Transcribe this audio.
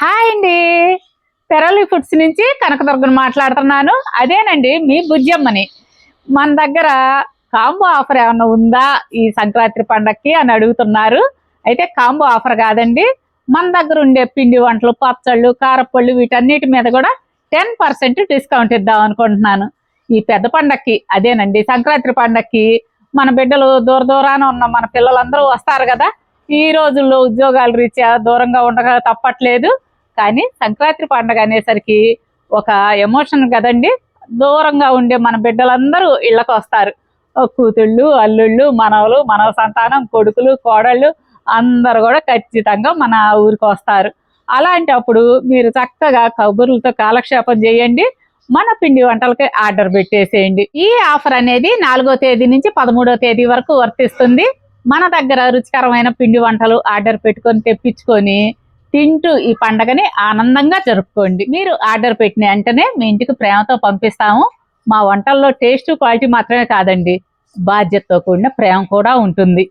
Hi అండి. పెరలి foods నుంచి కనకదుర్గను మాట్లాడుతున్నాను. అదేనండి మీ బుజ్జమ్మని. మన దగ్గర కాంబో ఆఫర్ ఏమన్నా ఉందా ఈ సంక్రాంతి పండక్కి అని అడుగుతున్నారు. అయితే కాంబో ఆఫర్ కాదండి. మన దగ్గర ఉండే పిండి వంటలు పచ్చళ్ళు కారపళ్ళు వీటన్నిటి మీద కూడా టెన్ పర్సెంట్ డిస్కౌంట్ ఇద్దాం అనుకుంటున్నాను. ఈ పెద్ద పండక్కి అదేనండి సంక్రాంతి పండక్కి మన బిడ్డలు దూర దూరాన ఉన్న మన పిల్లలందరూ వస్తారు కదా. ఈ రోజుల్లో ఉద్యోగాలు రీత్యా దూరంగా ఉండగా తప్పట్లేదు. కానీ సంక్రాంతి పండగ అనేసరికి ఒక ఎమోషన్ కదండి. దూరంగా ఉండే మన బిడ్డలందరూ ఇళ్ళకు వస్తారు. కూతుళ్ళు అల్లుళ్ళు మనవలు మనవ సంతానం కొడుకులు కోడళ్ళు అందరు కూడా ఖచ్చితంగా మన ఊరికి వస్తారు. అలాంటప్పుడు మీరు చక్కగా కబుర్లతో కాలక్షేపం చేయండి. మన పిండి వంటలకి ఆర్డర్ పెట్టేసేయండి. ఈ ఆఫర్ అనేది నాలుగో తేదీ నుంచి పదమూడో తేదీ వరకు వర్తిస్తుంది. మన దగ్గర రుచికరమైన పిండి వంటలు ఆర్డర్ పెట్టుకొని తెప్పించుకొని తింటూ ఈ పండగని ఆనందంగా జరుపుకోండి. మీరు ఆర్డర్ పెట్టిన వెంటనే మీ ఇంటికి ప్రేమతో పంపిస్తాము. మా వంటల్లో టేస్ట్ క్వాలిటీ మాత్రమే కాదండి. బాధ్యతతో కూడిన ప్రేమ కూడా ఉంటుంది.